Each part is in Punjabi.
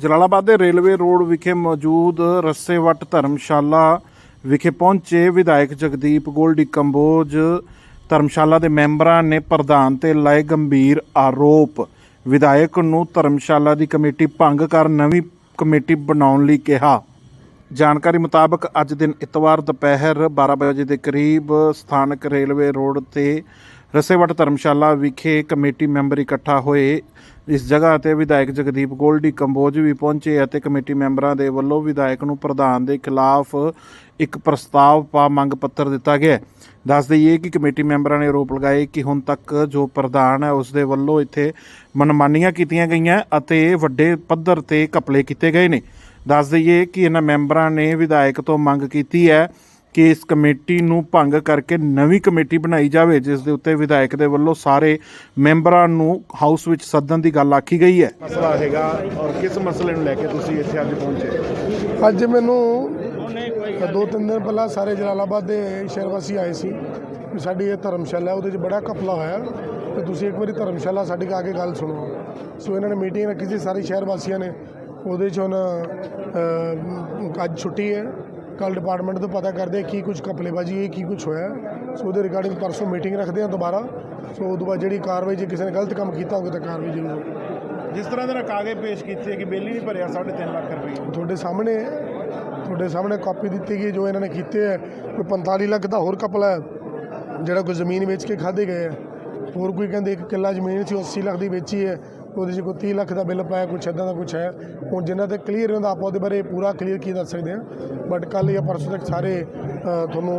ਜਲਾਲਾਬਾਦ ਦੇ ਰੇਲਵੇ ਰੋਡ ਵਿਖੇ ਮੌਜੂਦ ਰੱਸੇਵੱਟ ਧਰਮਸ਼ਾਲਾ ਵਿਖੇ ਪਹੁੰਚੇ ਵਿਧਾਇਕ ਜਗਦੀਪ ਗੋਲਡੀ ਕੰਬੋਜ। ਧਰਮਸ਼ਾਲਾ ਦੇ ਮੈਂਬਰਾਂ ਨੇ ਪ੍ਰਧਾਨ ਤੇ ਲਾਏ ਗੰਭੀਰ ਆਰੋਪ। ਵਿਧਾਇਕ ਨੂੰ ਧਰਮਸ਼ਾਲਾ ਦੀ ਕਮੇਟੀ ਭੰਗ ਕਰ ਨਵੀਂ ਕਮੇਟੀ ਬਣਾਉਣ ਲਈ ਕਿਹਾ। ਜਾਣਕਾਰੀ ਮੁਤਾਬਕ ਅੱਜ ਦਿਨ ਇਤਵਾਰ ਦੁਪਹਿਰ 12 ਵਜੇ ਦੇ ਕਰੀਬ ਸਥਾਨਕ ਰੇਲਵੇ ਰੋਡ ਤੇ ਰਸੇਵਟ ਧਰਮਸ਼ਾਲਾ ਵਿਖੇ ਕਮੇਟੀ ਮੈਂਬਰ ਇਕੱਠਾ ਹੋਏ। ਇਸ ਜਗ੍ਹਾ ਤੇ ਵਿਧਾਇਕ ਜਗਦੀਪ ਗੋਲਡੀ ਕੰਬੋਜ ਵੀ ਪਹੁੰਚੇ ਅਤੇ ਕਮੇਟੀ ਮੈਂਬਰਾਂ ਦੇ ਵੱਲੋਂ ਵਿਧਾਇਕ ਨੂੰ ਪ੍ਰਧਾਨ ਦੇ ਖਿਲਾਫ ਇੱਕ ਪ੍ਰਸਤਾਵ ਪਾ ਮੰਗ ਪੱਤਰ ਦਿੱਤਾ ਗਿਆ ਦੱਸ ਦਈਏ ਕਿ ਕਮੇਟੀ ਮੈਂਬਰਾਂ ਨੇ ਆਰੋਪ ਲਗਾਏ ਕਿ ਹੁਣ ਤੱਕ ਜੋ ਪ੍ਰਧਾਨ ਹੈ ਉਸ ਦੇ ਵੱਲੋਂ ਇੱਥੇ ਮਨਮਾਨੀਆਂ ਕੀਤੀਆਂ ਗਈਆਂ ਅਤੇ ਵੱਡੇ ਪੱਧਰ ਤੇ ਘਪਲੇ ਕੀਤੇ ਗਏ ਨੇ। ਦੱਸ ਦਈਏ ਕਿ ਇਹਨਾਂ ਮੈਂਬਰਾਂ ਨੇ ਵਿਧਾਇਕ ਤੋਂ ਮੰਗ ਕੀਤੀ ਹੈ ਕਿ ਇਸ ਕਮੇਟੀ ਨੂੰ ਭੰਗ ਕਰਕੇ ਨਵੀਂ ਕਮੇਟੀ ਬਣਾਈ ਜਾਵੇ ਜਿਸ ਦੇ ਉੱਤੇ ਵਿਧਾਇਕ ਦੇ ਵੱਲੋਂ ਸਾਰੇ ਮੈਂਬਰਾਂ ਨੂੰ ਹਾਊਸ ਵਿੱਚ ਸੱਦਣ ਦੀ ਗੱਲ ਆਖੀ ਗਈ ਹੈ। ਮਸਲਾ ਹੈਗਾ ਔਰ ਕਿਸ ਮਸਲੇ ਨੂੰ ਲੈ ਕੇ ਤੁਸੀਂ ਇੱਥੇ ਅੱਜ ਪਹੁੰਚੇ? ਅੱਜ ਮੈਨੂੰ ਦੋ ਤਿੰਨ ਦਿਨ ਪਹਿਲਾਂ ਸਾਰੇ ਜਲਾਲਾਬਾਦ ਦੇ ਸ਼ਹਿਰ ਵਾਸੀ ਆਏ ਸੀ ਵੀ ਸਾਡੀ ਇਹ ਧਰਮਸ਼ਾਲਾ ਉਹਦੇ 'ਚ ਬੜਾ ਘਪਲਾ ਹੋਇਆ ਤੇ ਤੁਸੀਂ ਇੱਕ ਵਾਰੀ ਧਰਮਸ਼ਾਲਾ ਸਾਡੇ ਆ ਕੇ ਗੱਲ ਸੁਣੋ। ਸੋ ਇਹਨਾਂ ਨੇ ਮੀਟਿੰਗ ਰੱਖੀ ਸੀ ਸਾਰੇ ਸ਼ਹਿਰ ਵਾਸੀਆਂ ਨੇ। ਉਹਦੇ 'ਚ ਹੁਣ ਅੱਜ ਛੁੱਟੀ ਹੈ। ਕੱਲ ਡਿਪਾਰਟਮੈਂਟ ਤੋਂ ਪਤਾ ਕਰਦੇ ਕੀ ਕੁਝ ਘਪਲੇਬਾਜੀ ਹੈ ਕੀ ਕੁਝ ਹੋਇਆ ਹੈ। ਸੋ ਉਹਦੇ ਰਿਗਾਰਡਿੰਗ ਪਰਸੋਂ ਮੀਟਿੰਗ ਰੱਖਦੇ ਆ ਦੁਬਾਰਾ ਸੋ ਉਹ ਤੋਂ ਬਾਅਦ ਜਿਹੜੀ ਕਾਰਵਾਈ ਜੇ ਕਿਸੇ ਨੇ ਗਲਤ ਕੰਮ ਕੀਤਾ ਹੋਵੇ ਤਾਂ ਕਾਰਵਾਈ ਜ਼ਰੂਰ ਜਿਸ ਤਰ੍ਹਾਂ ਦੇ ਨਾਲ ਕਾਗਜ਼ ਪੇਸ਼ ਕੀਤੇ ਕਿ ਬਿੱਲ ਹੀ ਨਹੀਂ ਭਰਿਆ 3.5 ਲੱਖ ਰੁਪਏ ਤੁਹਾਡੇ ਸਾਹਮਣੇ ਹੈ। ਤੁਹਾਡੇ ਸਾਹਮਣੇ ਕਾਪੀ ਦਿੱਤੀ ਗਈ ਹੈ ਜੋ ਇਹਨਾਂ ਨੇ ਕੀਤੇ ਹੈ ਕੋਈ 45 ਲੱਖ ਦਾ ਹੋਰ ਕਪਲਾ ਹੈ ਜਿਹੜਾ ਕੋਈ ਜ਼ਮੀਨ ਵੇਚ ਕੇ ਖਾਦੇ ਗਏ ਹੈ ਹੋਰ ਕੋਈ ਕਹਿੰਦੇ ਇੱਕ ਕਿੱਲਾ ਜ਼ਮੀਨ ਸੀ ਉਹ 80 ਲੱਖ ਦੀ ਵੇਚੀ ਹੈ ਉਹਦੇ 'ਚ ਕੋਈ 30 ਲੱਖ ਦਾ ਬਿੱਲ ਪਾਇਆ ਕੁਛ ਇਦਾਂ ਦਾ ਕੁਛ ਹੈ। ਹੁਣ ਜਿਨ੍ਹਾਂ ਤੇ ਕਲੀਅਰ ਹੁੰਦਾ ਆਪਾਂ ਉਹਦੇ ਬਾਰੇ ਪੂਰਾ ਕਲੀਅਰ ਕੀ ਦੱਸ ਸਕਦੇ ਹਾਂ? ਬਟ ਕੱਲ ਜਾਂ ਪਰਸੋਂ ਤੱਕ ਸਾਰੇ ਤੁਹਾਨੂੰ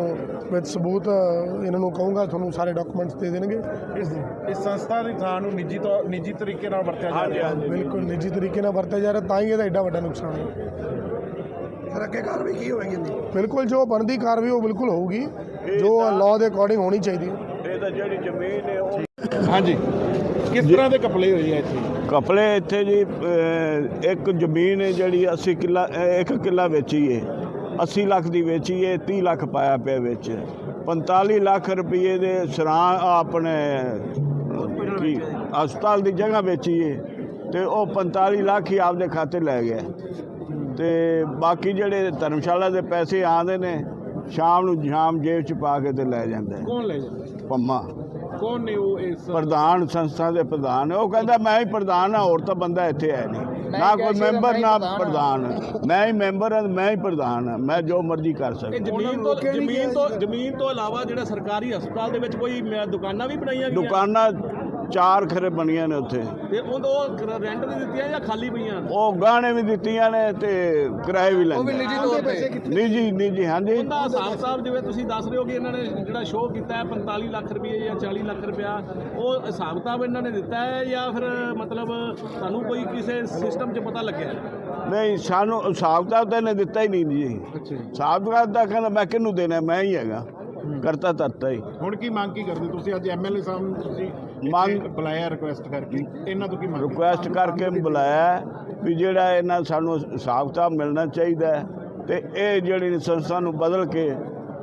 ਵਿੱਚ ਸਬੂਤ ਇਹਨਾਂ ਨੂੰ ਕਹੂੰਗਾ ਤੁਹਾਨੂੰ ਸਾਰੇ ਡਾਕੂਮੈਂਟਸ ਦੇ ਦੇਣਗੇ। ਇਸ ਇਸ ਸੰਸਥਾ ਦੀ ਥਾਂ ਨੂੰ ਨਿੱਜੀ ਤੌਰ ਨਿੱਜੀ ਤਰੀਕੇ ਨਾਲ ਵਰਤਿਆ ਜਾ ਰਿਹਾ। ਹੈ ਬਿਲਕੁਲ ਨਿੱਜੀ ਤਰੀਕੇ ਨਾਲ ਵਰਤਿਆ ਜਾ ਰਿਹਾ ਤਾਂ ਹੀ ਇਹਦਾ ਐਡਾ ਵੱਡਾ ਨੁਕਸਾਨ ਹੈ। ਫਿਰ ਅੱਗੇ ਕਾਰਵਾਈ ਕੀ ਹੋਵੇਗੀ ਇਹਦੀ? ਬਿਲਕੁਲ ਜੋ ਬਣਦੀ ਕਾਰਵਾਈ ਉਹ ਬਿਲਕੁਲ ਹੋਊਗੀ। ਜੋ ਲਾਅ ਦੇ ਅਕੋਰਡਿੰਗ ਹੋਣੀ ਚਾਹੀਦੀ ਹੈ। ਇਹ ਤਾਂ ਜਿਹੜੀ ਜ਼ਮੀਨ ਹੈ ਉਹ ਹਾਂਜੀ। ਕਿਸ ਤਰ੍ਹਾਂ ਦੇ ਕਪਲੇ ਹੋਏ ਆ ਇੱਥੇ? ਕਪਲੇ ਇੱਥੇ ਜੀ ਅਹ, ਇੱਕ ਜ਼ਮੀਨ ਹੈ ਜਿਹੜੀ 80 ਕਿੱਲਾ ਅਹ, ਇੱਕ ਕਿੱਲਾ ਵੇਚੀ ਹੈ 80 ਲੱਖ ਦੀ ਵੇਚੀ ਹੈ 30 ਲੱਖ ਪਾਇਆ ਪਿਆ ਵਿੱਚ। 45 ਲੱਖ ਰੁਪਏ ਦੇ ਸਰਾਂ ਆਪਣੇ ਕੀ ਹਸਪਤਾਲ ਦੀ ਜਗ੍ਹਾ ਵੇਚੀ ਹੈ ਤੇ ਉਹ 45 ਲੱਖ ਹੀ ਆਪਦੇ ਖਾਤੇ ਲੈ ਗਿਆ। ਤੇ ਬਾਕੀ ਜਿਹੜੇ ਧਰਮਸ਼ਾਲਾ ਦੇ ਪੈਸੇ ਆਉਂਦੇ ਨੇ ਸ਼ਾਮ ਨੂੰ ਸ਼ਾਮ ਜੇਬ ਚ ਪਾ ਕੇ ਤੇ ਲੈ ਜਾਂਦਾ ਹੈ। ਕੌਣ ਲੈ ਜਾਂਦਾ ਪੰਮਾ। ਕੌਣ ਨੇ ਉਹ ਇਸ ਪ੍ਰਧਾਨ ਸੰਸਥਾ ਦੇ ਪ੍ਰਧਾਨ ਹੈ। ਉਹ ਕਹਿੰਦਾ ਮੈਂ ਹੀ ਪ੍ਰਧਾਨ ਹਾਂ ਹੋਰ ਤਾਂ ਬੰਦਾ ਇੱਥੇ ਹੈ ਨਹੀਂ। ਨਾ ਕੋਈ ਮੈਂਬਰ ਨਾ ਪ੍ਰਧਾਨ ਮੈਂ ਹੀ ਮੈਂਬਰ ਹਾਂ ਮੈਂ ਹੀ ਪ੍ਰਧਾਨ ਹਾਂ। ਮੈਂ ਜੋ ਮਰਜ਼ੀ ਕਰ ਸਕਦਾ। ਜ਼ਮੀਨ ਤੋਂ ਜ਼ਮੀਨ ਤੋਂ ਜ਼ਮੀਨ ਤੋਂ ਇਲਾਵਾ ਜਿਹੜਾ ਸਰਕਾਰੀ ਹਸਪਤਾਲ ਦੇ ਵਿੱਚ ਕੋਈ ਮ- ਦੁਕਾਨਾਂ ਵੀ ਬਣਾਈਆਂ ਗਈਆਂ? ਦੁਕਾਨਾਂ ਚਾਰ ਖਰੇ ਬਣੀਆਂ ਨੇ ਉੱਥੇ। ਤੇ ਉਹ ਉਹ ਰੈਂਟ ਤੇ ਦਿੱਤੀਆਂ ਜਾਂ ਖਾਲੀ ਪਈਆਂ? ਉਹ ਗਾਣੇ ਵੀ ਦਿੱਤੀਆਂ ਨੇ ਤੇ ਕਿਰਾਏ ਵੀ ਲੈਂਦੇ ਨਿੱਜੀ ਤੌਰ ਤੇ। ਨਿੱਜੀ ਨਿੱਜੀ ਹਾਂਜੀ। ਉਹਦਾ ਹਿਸਾਬ ਸਾਹਿਬ ਜਿਵੇਂ ਤੁਸੀਂ ਦੱਸ ਰਹੇ ਹੋ ਕਿ ਇਹਨਾਂ ਨੇ ਜਿਹੜਾ ਸ਼ੋਅ ਕੀਤਾ ਹੈ 45 ਲੱਖ ਰੁਪਏ ਜਾਂ 40 ਲੱਖ ਰੁਪਇਆ ਉਹ ਹਿਸਾਬ ਕਿਤਾਬ ਇਹਨਾਂ ਨੇ ਦਿੱਤਾ ਹੈ ਜਾਂ ਫਿਰ ਮਤਲਬ ਤੁਹਾਨੂੰ ਕੋਈ ਕਿਸੇ ਸਿਸਟਮ 'ਚ ਪਤਾ ਲੱਗਿਆ ਹੈ? ਨਹੀਂ ਸਾਨੂੰ ਹਿਸਾਬ ਤਾਂ ਉਹਨੇ ਦਿੱਤਾ ਹੀ ਨਹੀਂ ਜੀ। ਹਿਸਾਬ ਕਿਤਾਬ ਦਾ ਕਹਿੰਦਾ ਮੈਂ ਕਿਹਨੂੰ ਦੇਣਾ ਮੈਂ ਹੀ ਹੈਗਾ। ਕਰਤਾ ਤਰਤਾ ਹੀ ਹੁਣ ਕੀ ਮੰਗ ਕੀ ਕਰਦੇ? ਤੁਸੀਂ ਅੱਜ ਐਮਐਲਏ ਸਾਹਿਬ ਨੂੰ ਤੁਸੀਂ ਮੰਗ- ਬੁਲਾਇਆ ਰਿਕੁਐਸਟ ਕਰਕੇ। ਇਹਨਾਂ ਤੋਂ ਕੀ ਮੰਗ? ਰਿਕੁਐਸਟ ਕਰਕੇ ਬੁਲਾਇਆ ਵੀ ਜਿਹੜਾ ਇਹਨਾਂ ਸਾਨੂੰ ਹਿਸਾਬ ਕਿਤਾਬ ਮਿਲਣਾ ਚਾਹੀਦਾ ਤੇ ਇਹ ਜਿਹੜੀ ਸੰਸਥਾ ਨੂੰ ਬਦਲ ਕੇ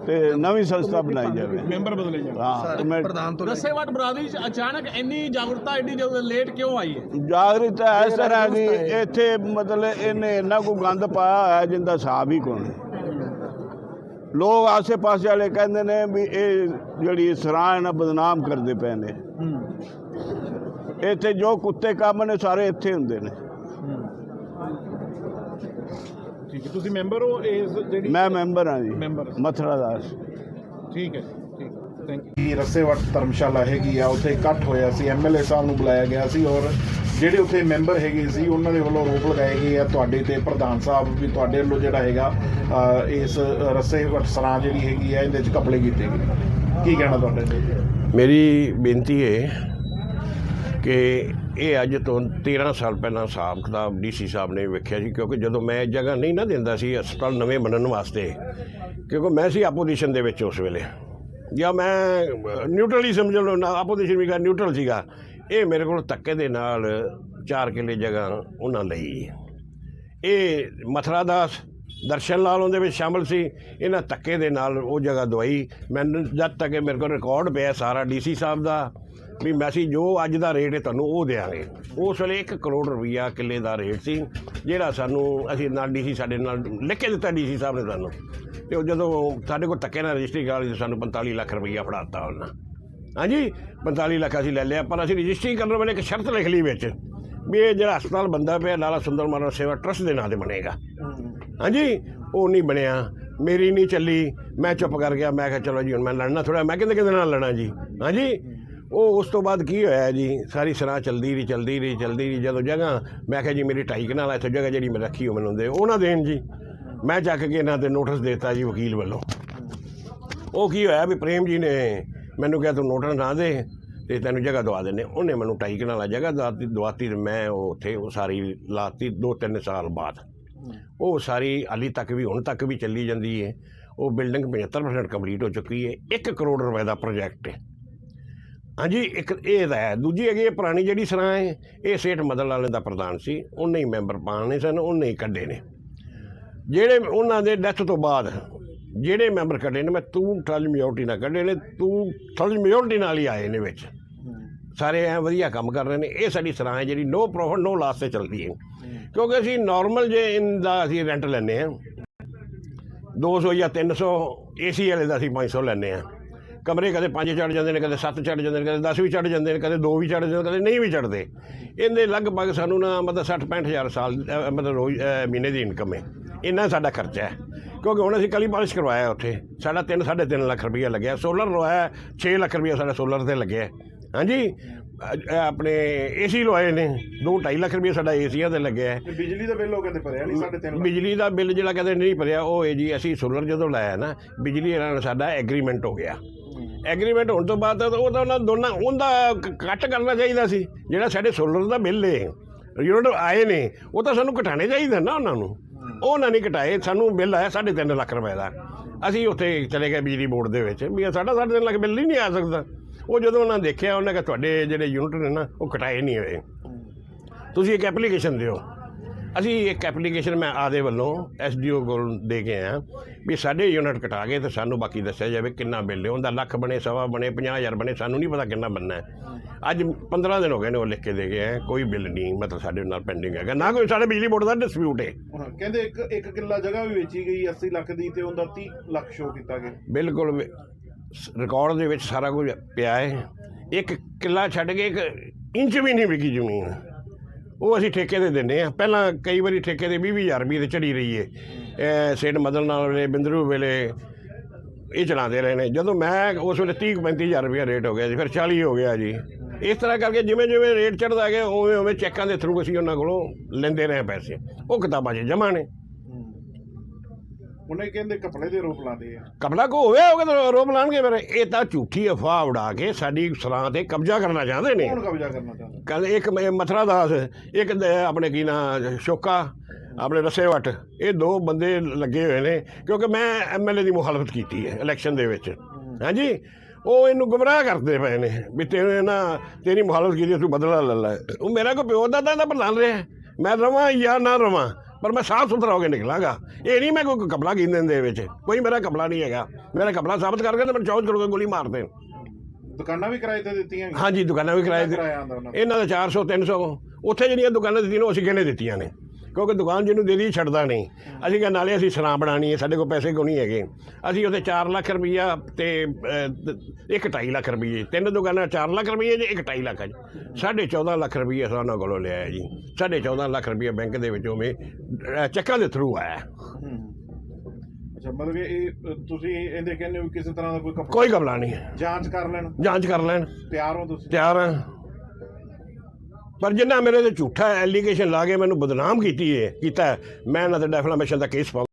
ਤੇ ਨਵੀਂ ਸੰਸਥਾ ਬਣਾਈ ਜਾਵੇ। ਮੈਂਬਰ ਬਦਲੇ ਜਾਣ। ਹਾਂ ਪ੍ਰਧਾਨ ਤੋਂ ਲੈ ਕੇ- ਰੱਸੇਵਾਟ ਬਰਾਦਰੀ 'ਚ ਅਚਾਨਕ ਇੰਨੀ ਜਾਗਰੂਕਤਾ ਐਡੀ ਜਦੋਂ ਲੇਟ ਕਿਉਂ ਆਈ ਹੈ? ਜਾਗਰਿਤ ਇਸ ਤਰ੍ਹਾਂ ਦੀ ਇੱਥੇ ਮਤਲਬ ਇਹਨੇ ਇੰਨਾ ਕੋ ਗੰਦ ਪਾਇਆ ਹੋਇਆ ਜਿੰਦਾ ਹਿਸਾਬ ਹੀ ਕੋਈ ਨਹੀਂ ਲੋਕ ਆਸੇ-ਪਾਸੇ ਵਾਲੇ ਕਹਿੰਦੇ ਨੇ ਵੀ ਇਹ ਜਿਹੜੀ ਸਰਾਂ ਇਹਨਾਂ ਬਦਨਾਮ ਕਰਦੇ ਪਏ ਨੇ। ਇੱਥੇ ਜੋ ਕੁੱਤੇ ਕੰਮ ਨੇ ਸਾਰੇ ਇੱਥੇ ਹੁੰਦੇ ਨੇ। ਠੀਕ ਹੈ ਤੁਸੀਂ ਮੈਂਬਰ ਹੋ? ਇਸ ਜਿਹੜੀ ਮੈਂ ਮੈਂਬਰ ਹਾਂ ਜੀ। ਮੈਂਬਰ। ਮਥੁਰਾ ਦਾਸ ਠੀਕ ਹੈ ਠੀਕ ਥੈਂਕ ਯੂ ਰਸੇਵਟ ਧਰਮਸ਼ਾਲਾ ਹੈਗੀ ਆ ਉੱਥੇ ਇਕੱਠ ਹੋਇਆ ਸੀ ਐਮਐਲਏ ਸਾਹਿਬ ਨੂੰ ਬੁਲਾਇਆ ਗਿਆ ਸੀ ਔਰ ਜਿਹੜੇ ਉੱਥੇ ਮੈਂਬਰ ਹੈਗੇ ਸੀ ਉਹਨਾਂ ਦੇ ਵੱਲੋਂ ਆਰੋਪ ਲਗਾਏ ਗਏ ਆ ਤੁਹਾਡੇ ਤੇ ਪ੍ਰਧਾਨ ਸਾਹਿਬ ਵੀ ਤੁਹਾਡੇ ਵੱਲੋਂ ਜਿਹੜਾ ਹੈਗਾ ਇਸ ਰਸੇਵਟ ਸਰਾਂ ਜਿਹੜੀ ਹੈਗੀ ਆ ਇਹਦੇ ਵਿੱਚ ਕਪੜੇ ਕੀਤੇ ਗਏ। ਕੀ ਕਹਿਣਾ ਤੁਹਾਡੇ ਤੇ? ਮੇਰੀ ਬੇਨਤੀ ਹੈ ਕਿ ਇਹ ਅੱਜ ਤੋਂ 13 ਸਾਲ ਪਹਿਲਾਂ ਹਿਸਾਬ ਕਿਤਾਬ ਡੀਸੀ ਸਾਹਿਬ ਨੇ ਵੇਖਿਆ ਸੀ ਕਿਉਂਕਿ ਜਦੋਂ ਮੈਂ ਇਹ ਜਗ੍ਹਾ ਨਹੀਂ ਨਾ ਦਿੰਦਾ ਸੀ ਹਸਪਤਾਲ ਨਵੇਂ ਬਣਨ ਵਾਸਤੇ ਕਿਉਂਕਿ ਮੈਂ ਸੀ ਆਪੋਜੀਸ਼ਨ ਦੇ ਵਿੱਚ ਉਸ ਵੇਲੇ। ਜਾਂ ਮੈਂ ਨਿਊਟਰਲ ਹੀ ਸਮਝ ਲਓ, ਨਾ ਆਪੋਜੀਸ਼ਨ ਵੀ ਕਰ ਨਿਊਟਰਲ ਸੀਗਾ। ਇਹ ਮੇਰੇ ਕੋਲ ਧੱਕੇ ਦੇ ਨਾਲ ਚਾਰ ਕਿੱਲੇ ਜਗ੍ਹਾ ਉਹਨਾਂ ਲਈ। ਇਹ ਮਥਰਾ ਦਾਸ ਦਰਸ਼ਨ ਲਾਲ ਉਹਦੇ ਵਿੱਚ ਸ਼ਾਮਲ ਸੀ। ਇਹਨਾਂ ਧੱਕੇ ਦੇ ਨਾਲ ਉਹ ਜਗ੍ਹਾ ਦਵਾਈ। ਮੈਨੂੰ ਜਦ ਤੱਕ ਮੇਰੇ ਕੋਲ ਰਿਕਾਰਡ ਪਿਆ ਸਾਰਾ ਡੀਸੀ ਸਾਹਿਬ ਦਾ, ਵੀ ਮੈਂ ਜੋ ਅੱਜ ਦਾ ਰੇਟ ਹੈ ਤੁਹਾਨੂੰ ਉਹ ਦੇਾਂਗੇ ਉਸ ਵੇਲੇ 1 ਕਰੋੜ ਰੁਪਈਆ ਕਿੱਲੇ ਦਾ ਰੇਟ ਸੀ, ਜਿਹੜਾ ਸਾਨੂੰ ਅਸੀਂ ਨਾਲ ਡੀਸੀ ਸਾਡੇ ਨਾਲ ਲਿਖ ਕੇ ਦਿੱਤਾ ਡੀਸੀ ਸਾਹਿਬ ਨੇ ਸਾਨੂੰ। ਤੇ ਉਹ ਜਦੋਂ ਸਾਡੇ ਕੋਲ ਧੱਕੇ ਨਾਲ ਰਜਿਸਟਰੀ ਕਰਾ ਲਈ ਤੇ ਸਾਨੂੰ 45 ਲੱਖ ਰੁਪਈਆ ਫੜਾਤਾ ਉਹਨਾਂ। ਹਾਂਜੀ? 45 ਲੱਖ ਅਸੀਂ ਲੈ ਲਿਆ, ਪਰ ਅਸੀਂ ਰਜਿਸਟਰੀ ਕਰਨ ਵੇਲੇ ਇੱਕ ਸ਼ਰਤ ਲਿਖ ਲਈ ਵਿੱਚ ਵੀ ਇਹ ਜਿਹੜਾ ਹਸਪਤਾਲ ਬੰਦਾ ਪਿਆ, ਲਾਲਾ ਸੁੰਦਰ ਮਾਨਵ ਸੇਵਾ ਟਰਸਟ ਦੇ ਨਾਂ ਤੇ ਬਣੇਗਾ। ਹਾਂਜੀ? ਉਹ ਨਹੀਂ ਬਣਿਆ, ਮੇਰੀ ਨਹੀਂ ਚੱਲੀ, ਮੈਂ ਚੁੱਪ ਕਰ ਗਿਆ, ਮੈਂ ਕਿਹਾ ਚਲੋ ਜੀ, ਹੁਣ ਮੈਂ ਲੜਨਾ ਥੋੜਾ ਮੈਂ ਕਿਹਦੇ ਕਿਹਦੇ ਨਾਲ ਲੜਨਾ ਜੀ? ਹਾਂਜੀ? ਉਹ ਉਸ ਤੋਂ ਬਾਅਦ ਕੀ ਹੋਇਆ ਜੀ? ਸਾਰੀ ਸਰਾਂ ਚਲਦੀ ਰਹੀ ਚਲਦੀ ਰਹੀ ਚਲਦੀ ਰਹੀ, ਜਦੋਂ ਜਗ੍ਹਾ, ਮੈਂ ਕਿਹਾ ਜੀ ਮੇਰੀ ਢਾਈ ਕਨਾਲ ਇੱਥੇ ਜਗ੍ਹਾ ਜਿਹੜੀ ਮੈਂ ਰੱਖੀ ਉਹ ਮੈਨੂੰ ਦੇ, ਉਹ ਨਾ ਦੇਣ ਜੀ। ਮੈਂ ਚੱਕ ਕੇ ਇਹਨਾਂ ਤੇ ਨੋਟਿਸ ਦਿੱਤਾ ਜੀ ਵਕੀਲ ਵੱਲੋਂ। ਉਹ ਕੀ ਹੋਇਆ ਵੀ ਪ੍ਰੇਮ ਜੀ ਨੇ ਮੈਨੂੰ ਕਿਹਾ ਤੂੰ ਨੋਟਿਸ ਨਾ ਦੇ ਤੇ ਤੈਨੂੰ ਜਗ੍ਹਾ ਦਵਾ ਦਿੰਦੇ ਉਹਨੇ ਮੈਨੂੰ ਢਾਈ ਕਨਾਲਾ ਜਗ੍ਹਾ ਦਵਾਤੀ ਦਵਾਤੀ ਤੇ ਮੈਂ ਉਹ ਉੱਥੇ ਉਹ ਸਾਰੀ ਲਾਤੀ ਦੋ ਤਿੰਨ ਸਾਲ ਬਾਅਦ। ਉਹ ਸਾਰੀ ਹਾਲੀ ਤੱਕ ਵੀ ਹੁਣ ਤੱਕ ਵੀ ਚੱਲੀ ਜਾਂਦੀ ਹੈ ਉਹ ਬਿਲਡਿੰਗ 75% ਕੰਪਲੀਟ ਹੋ ਚੁੱਕੀ ਹੈ 1 ਕਰੋੜ ਰੁਪਏ ਦਾ ਪ੍ਰੋਜੈਕਟ ਹੈ ਹਾਂਜੀ, ਇੱਕ ਇਹ ਤਾਂ ਹੈ। ਦੂਜੀ ਹੈਗੀ ਇਹ ਪੁਰਾਣੀ ਜਿਹੜੀ ਸਰਾਂ ਹੈ ਇਹ ਸੇਠ ਮਦਨ ਲਾਲ ਦਾ ਪ੍ਰਧਾਨ ਸੀ। ਉਹਨੇ ਹੀ ਮੈਂਬਰ ਪਾਣੇ ਸਨ, ਉਹਨੇ ਹੀ ਕੱਢੇ ਨੇ। ਜਿਹੜੇ ਉਹਨਾਂ ਦੇ ਡੈਥ ਤੋਂ ਬਾਅਦ ਜਿਹੜੇ ਮੈਂਬਰ ਕੱਢੇ ਨੇ, ਮੈਂ ਤੂੰ ਠੱਲ ਮਿਜੋਰਟੀ ਨਾਲ ਕੱਢੇ ਨੇ, ਤੂੰ ਠੱਲ ਮਿਜੋਰਟੀ ਨਾਲ ਹੀ ਆਏ ਨੇ ਵਿੱਚ। ਸਾਰੇ ਐ ਵਧੀਆ ਕੰਮ ਕਰ ਰਹੇ ਨੇ, ਇਹ ਸਾਡੀ ਸਰਾਂ ਹੈ ਜਿਹੜੀ ਨੋ ਪ੍ਰੋਫਿਟ ਨੋ ਲਾਸ ਤੇ ਚੱਲਦੀ ਹੈ। ਕਿਉਂਕਿ ਅਸੀਂ ਨਾਰਮਲ ਜੇ ਇਹਦਾ ਅਸੀਂ ਰੈਂਟ ਲੈਂਦੇ ਆ 200 ਜਾਂ 300 ਏਸੀ ਵਾਲੇ ਦਾ ਅਸੀਂ 500 ਲੈਂਦੇ ਆ ਕਮਰੇ ਕਦੇ 5 ਚੜ ਜਾਂਦੇ ਨੇ, ਕਦੇ 7 ਚੜ ਜਾਂਦੇ ਨੇ, ਕਦੇ 10 ਵੀ ਚੜ ਜਾਂਦੇ ਨੇ, ਕਦੇ 2 ਵੀ ਚੜ ਜਾਂਦੇ ਨੇ, ਕਦੇ ਨਹੀਂ ਵੀ ਚੜਦੇ ਇਹਦੇ ਲਗਭਗ ਸਾਨੂੰ ਨਾ ਮਤਲਬ 60 65 ਹਜ਼ਾਰ ਸਾਲ ਮਤਲਬ ਰੋਜ਼ ਮਹੀਨੇ ਦੀ ਇਨਕਮ ਹੈ। ਇੰਨਾ ਸਾਡਾ ਖਰਚਾ ਹੈ। ਕਿਉਂਕਿ ਹੁਣ ਅਸੀਂ ਕਲੀ ਪਾਲਿਸ਼ ਕਰਵਾਇਆ ਉੱਥੇ। ਸਾਡਾ 3 3.5 ਲੱਖ ਰੁਪਈਆ ਲੱਗਿਆ। ਸੋਲਰ ਲਵਾਇਆ 6 ਲੱਖ ਰੁਪਈਆ ਸਾਡਾ ਸੋਲਰ ਤੇ ਲੱਗਿਆ ਹਾਂਜੀ? ਆਪਣੇ ਏਸੀ ਲਵਾਏ ਨੇ। 2.5 ਲੱਖ ਰੁਪਈਆ ਸਾਡਾ ਏਸੀਆਂ ਤੇ ਲੱਗਿਆ ਹੈ। ਬਿਜਲੀ ਦਾ ਬਿੱਲ ਉਹ ਕਹਿੰਦੇ ਭਰਿਆ ਨਹੀਂ 3.5 ਬਿਜਲੀ ਦਾ ਬਿੱਲ ਜਿਹੜਾ ਕਹਿੰਦੇ ਨਹੀਂ ਭਰਿਆ ਉਹ ਹੈ ਜੀ ਅਸੀਂ ਸੋਲਰ ਜਦੋਂ ਲਾਇਆ ਨਾ ਬਿਜਲੀ ਵਾਲਿਆਂ ਨਾਲ ਸਾਡਾ ਐਗਰੀਮੈਂਟ ਹੋ ਗਿਆ। ਐਗਰੀਮੈਂਟ ਹੋਣ ਤੋਂ ਬਾਅਦ ਉਹ ਤਾਂ ਉਹਨਾਂ ਦੋਨਾਂ ਉਹਦਾ ਕੱਟ ਕਰਨਾ ਚਾਹੀਦਾ ਸੀ। ਜਿਹੜਾ ਸਾਡੇ ਸੋਲਰ ਦਾ ਬਿੱਲ ਹੈ ਯੂਨਿਟ ਆਏ ਨੇ ਉਹ ਤਾਂ ਸਾਨੂੰ ਘਟਾਣੇ ਚਾਹੀਦੇ ਨਾ ਉਹਨਾਂ ਨੂੰ। ਉਹ ਉਹਨਾਂ ਨਹੀਂ ਘਟਾਏ ਸਾਨੂੰ ਬਿੱਲ ਆਇਆ 3.5 ਲੱਖ ਰੁਪਏ ਦਾ। ਅਸੀਂ ਉੱਥੇ ਚਲੇ ਗਏ ਬਿਜਲੀ ਬੋਰਡ ਦੇ ਵਿੱਚ ਵੀ ਸਾਡਾ 3.5 ਲੱਖ ਬਿੱਲ ਹੀ ਨਹੀਂ ਆ ਸਕਦਾ। ਉਹ ਜਦੋਂ ਉਹਨਾਂ ਦੇਖਿਆ ਉਹਨੇ ਕਿਹਾ ਤੁਹਾਡੇ ਜਿਹੜੇ ਯੂਨਿਟ ਨੇ ਨਾ ਉਹ ਘਟਾਏ ਨਹੀਂ ਹੋਏ। ਤੁਸੀਂ ਇੱਕ ਐਪਲੀਕੇਸ਼ਨ ਦਿਓ। ਅਸੀਂ ਇੱਕ ਐਪਲੀਕੇਸ਼ਨ ਮੈਂ ਆਦੇ ਵੱਲੋਂ ਐਸਡੀਓ ਕੋਲ ਦੇ ਕੇ ਆਇਆ ਵੀ ਸਾਡੇ ਯੂਨਿਟ ਕਟਾ ਗਏ ਤੇ ਸਾਨੂੰ ਬਾਕੀ ਦੱਸਿਆ ਜਾਵੇ ਕਿੰਨਾ ਬਿੱਲ ਹੈ। ਉਹਦਾ ਲੱਖ ਬਣੇ ਸਵਾ ਬਣੇ 50000 ਬਣੇ ਸਾਨੂੰ ਨਹੀਂ ਪਤਾ ਕਿੰਨਾ ਬਣਨਾ ਹੈ। ਅੱਜ 15 ਦਿਨ ਹੋ ਗਏ ਨੇ ਉਹ ਲਿਖ ਕੇ ਦੇ ਗਏ ਹੈ ਕੋਈ ਬਿੱਲ ਨਹੀਂ ਮਤਲਬ ਸਾਡੇ ਨਾਲ ਪੈਂਡਿੰਗ ਹੈਗਾ। ਨਾ ਕੋਈ ਸਾਡੇ ਬਿਜਲੀ ਬੋਰਡ ਦਾ ਡਿਸਪਿਊਟ ਹੈ। ਕਹਿੰਦੇ ਇੱਕ ਇੱਕ ਕਿੱਲਾ ਜਗ੍ਹਾ ਵੀ ਵੇਚੀ ਗਈ 80 ਲੱਖ ਦੀ ਤੇ ਉਹਦਾ 30 ਲੱਖ ਸ਼ੋ ਕੀਤਾ ਗਿਆ। ਬਿਲਕੁਲ ਰਿਕਾਰਡ ਦੇ ਵਿੱਚ ਸਾਰਾ ਕੁਝ ਪਿਆ ਹੈ। ਇੱਕ ਕਿੱਲਾ ਛੱਡ ਕੇ ਇੱਕ ਇੰਚ ਵੀ ਨਹੀਂ ਵਿਕੀ ਜ਼ਮੀਨ। ਉਹ ਅਸੀਂ ਠੇਕੇ ਤੇ ਦਿੰਦੇ ਆ ਪਹਿਲਾਂ ਕਈ ਵਾਰੀ ਠੇਕੇ ਦੇ 20000 ਰੁਪਏ ਤੇ ਚੜੀ ਰਹੀ ਹੈ ਇਹ ਸੇਠ ਮਦਨ ਨਾਲ ਵੇਲੇ, ਬਿੰਦਰੂ ਵੇਲੇ ਇਹ ਚਲਾਉਂਦੇ ਰਹੇ ਨੇ। ਜਦੋਂ ਮੈਂ ਉਸ ਵੇਲੇ 30 35000 ਰੁਪਏ ਰੇਟ ਹੋ ਗਿਆ ਜੀ, ਫਿਰ 40 ਹੋ ਗਿਆ ਜੀ। ਇਸ ਤਰ੍ਹਾਂ ਕਰਕੇ ਜਿਵੇਂ ਜਿਵੇਂ ਰੇਟ ਚੜਦਾ ਗਿਆ ਉਵੇਂ ਉਵੇਂ ਚੈੱਕਾਂ ਦੇ ਥਰੂ ਅਸੀਂ ਉਹਨਾਂ ਕੋਲੋਂ ਲੈਂਦੇ ਰਹੇ ਪੈਸੇ। ਉਹ ਕਿਤਾਬਾਂ 'ਚ ਜਮ੍ਹਾਂ ਨੇ। ਉਹਨੇ ਕਹਿੰਦੇ ਕੱਪੜੇ ਦੇ ਰੋਪ ਲਾਉਂਦੇ ਆ। ਕਪੜਾ ਕੋ ਹੋਵੇ ਹੋਗੇ ਤਾਂ ਰੋਪ ਲਾਣਗੇ ਮੇਰੇ ਇਹ ਤਾਂ ਝੂਠੀ ਅਫਵਾਹ ਉਡਾ ਕੇ ਸਾਡੀ ਸਰਾਂ ਤੇ ਕਬਜ਼ਾ ਕਰਨਾ ਚਾਹੁੰਦੇ ਨੇ। ਕੌਣ ਕਬਜ਼ਾ ਕਰਨਾ ਚਾਹੁੰਦਾ? ਕਹਿੰਦੇ ਇੱਕ ਮ- ਮਥੁਰਾ ਦਾਸ ਇੱਕ ਦ- ਆਪਣੇ ਕੀ ਨਾਂ ਸ਼ੋਕਾ ਆਪਣੇ ਰਸੇ ਵੱਟ ਇਹ ਦੋ ਬੰਦੇ ਲੱਗੇ ਹੋਏ ਨੇ ਕਿਉਂਕਿ ਮੈਂ ਐਮਐਲਏ ਦੀ ਮੁਖਾਲਫਤ ਕੀਤੀ ਹੈ ਇਲੈਕਸ਼ਨ ਦੇ ਵਿੱਚ। ਹਾਂਜੀ ਉਹ ਇਹਨੂੰ ਗੁੰਮਰਾਹ ਕਰਦੇ ਪਏ ਨੇ ਵੀ ਤੇਰੇ ਨਾ ਤੇਰੀ ਮੁਖਾਲਫਤ ਕੀਤੀ ਤੂੰ ਬਦਲਾ ਲੈ ਲੈ। ਉਹ ਮੇਰਾ ਕੋਈ ਪਿਓ ਦਾ ਤਾਂ ਪ੍ਰਧਾਨ ਰਿਹਾ। ਮੈਂ ਰਵਾਂ ਜਾਂ ਨਾ ਰਵਾਂ? ਪਰ ਮੈਂ ਸਾਫ਼ ਸੁਥਰਾ ਹੋ ਕੇ ਨਿਕਲਾਂਗਾ। ਇਹ ਨਹੀਂ ਮੈਂ ਕੋਈ ਕਪੜਾ ਗਿੰਦਣ ਦੇ ਵਿੱਚ। ਕੋਈ ਮੇਰਾ ਕਪੜਾ ਨਹੀਂ ਹੈਗਾ। ਮੇਰਾ ਕਪੜਾ ਸਾਬਤ ਕਰਕੇ ਤੇ ਮੈਨੂੰ ਚੌਂਚ ਕਰੋਗੇ ਗੋਲੀ ਮਾਰ ਦੇਣ। ਦੁਕਾਨਾਂ ਵੀ ਕਿਰਾਏ ਤੇ ਦਿੱਤੀਆਂ ਹਾਂਜੀ ਦੁਕਾਨਾਂ ਵੀ ਕਿਰਾਏ ਤੇ ਇਹਨਾਂ ਦਾ 400 300 ਉੱਥੇ ਜਿਹੜੀਆਂ ਦੁਕਾਨਾਂ ਦਿੱਤੀਆਂ ਨੇ ਉਹ ਅਸੀਂ ਕਿਹਨੇ ਦਿੱਤੀਆਂ ਨੇ? ਕਿਉਂਕਿ ਦੁਕਾਨ ਜਿਹਨੂੰ ਦੇ ਦੀ ਛੱਡਦਾ ਨਹੀਂ। ਅਸੀਂ ਕਿਹਾ ਨਾਲੇ ਅਸੀਂ ਸਰਾਂ ਬਣਾਣੀ ਹੈ ਸਾਡੇ ਕੋਲ ਪੈਸੇ ਕੋ ਨਹੀਂ ਹੈਗੇ? ਅਸੀਂ ਉੱਥੇ 4 ਲੱਖ ਰੁਪਈਆ ਤੇ ਅਹ, ਤ- ਇੱਕ 2.5 ਲੱਖ ਰੁਪਈਏ ਤਿੰਨ ਦੁਕਾਨਾਂ 4 ਲੱਖ ਰੁਪਈਏ ਜੇ ਇੱਕ 2.5 ਲੱਖ ਜੀ। ਸਾਢੇ 14 ਲੱਖ ਰੁਪਈਆ ਉਹਨਾਂ ਕੋਲੋਂ ਲਿਆ ਹੈ ਜੀ। ਸਾਢੇ 14 ਲੱਖ ਰੁਪਈਆ ਬੈਂਕ ਦੇ ਵਿੱਚੋਂ ਮੇ ਚੱਕਾਂ ਦੇ ਥਰੂ ਆਇਆ। ਅੱਛਾ ਮਤਲਬ ਇਹ ਤੁਸੀਂ ਇਹਦੇ ਕਹਿੰਦੇ ਹੋ ਕਿਸੇ ਤਰ੍ਹਾਂ ਦਾ ਕੋਈ ਕੱਪੜਾ ਕੋਈ ਕਬਲਾ ਨਹੀਂ ਹੈ। ਜਾਂਚ ਕਰ ਲੈਣ। ਜਾਂਚ ਕਰ ਲੈਣ। ਤਿਆਰ ਹੋ ਤੁਸੀਂ? ਤਿਆਰ ਹਾਂ ਪਰ ਜਿੰਨਾ ਮੇਰੇ ਤੇ ਝੂਠਾ ਐਲੀਗੇਸ਼ਨ ਲਾ ਕੇ ਮੈਨੂੰ ਬਦਨਾਮ ਕੀਤੀ ਹੈ ਕੀਤਾ ਹੈ, ਮੈਂ ਇਹਨਾਂ ਤੇ ਡੈਫਲਾਮੇਸ਼ਨ ਦਾ ਕੇਸ ਪਾ